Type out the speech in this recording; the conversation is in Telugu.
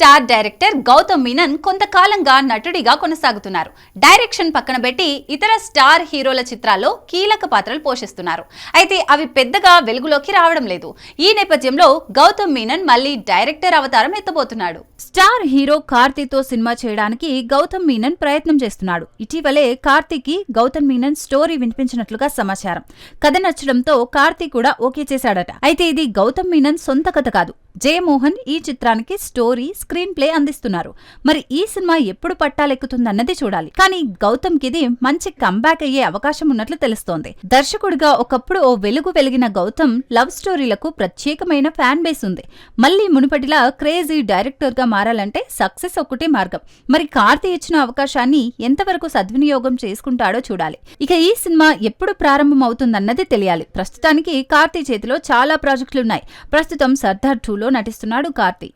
స్టార్ డైరెక్టర్ గౌతమ్ మీనన్ కొంతకాలంగా నటుడిగా కొనసాగుతున్నారు. డైరెక్షన్ పక్కన పెట్టి ఇతర స్టార్ హీరోల చిత్రాల్లో కీలక పాత్రలు పోషిస్తున్నారు. అయితే అవి పెద్దగా వెలుగులోకి రావడం లేదు. ఈ నేపథ్యంలో గౌతమ్ మీనన్ మళ్ళీ డైరెక్టర్ అవతారం ఎత్తబోతున్నాడు. స్టార్ హీరో కార్తీతో సినిమా చేయడానికి గౌతమ్ మీనన్ ప్రయత్నం చేస్తున్నాడు. ఇటీవలే కార్తీకి గౌతమ్ మీనన్ స్టోరీ వినిపించినట్లుగా సమాచారం. కథ నచ్చడంతో కార్తీ కూడా ఓకే చేశాడట. అయితే ఇది గౌతమ్ మీనన్ సొంత కథ కాదు. జయమోహన్ ఈ చిత్రానికి స్టోరీ స్క్రీన్ ప్లే అందిస్తున్నారు. మరి ఈ సినిమా ఎప్పుడు పట్టాలెక్కుతుందన్నది చూడాలి. కానీ గౌతమ్ కిది మంచి కంబ్యాక్ అయ్యే అవకాశం ఉన్నట్లు తెలుస్తోంది. దర్శకుడిగా ఒకప్పుడు ఓ వెలుగు వెలిగిన గౌతమ్ లవ్ స్టోరీలకు ప్రత్యేకమైన ఫ్యాన్ బేస్ ఉంది. మళ్ళీ మునుపటిలా క్రేజీ డైరెక్టర్గా మారాలంటే సక్సెస్ ఒక్కటే మార్గం. మరి కార్తీ ఇచ్చిన అవకాశాన్ని ఎంతవరకు సద్వినియోగం చేసుకుంటాడో చూడాలి. ఇక ఈ సినిమా ఎప్పుడు ప్రారంభం అవుతుందన్నది తెలియాలి. ప్రస్తుతానికి కార్తీ చేతిలో చాలా ప్రాజెక్టులున్నాయి. ప్రస్తుతం సర్దార్ టూలో నటిస్తున్నాడు కార్తీ.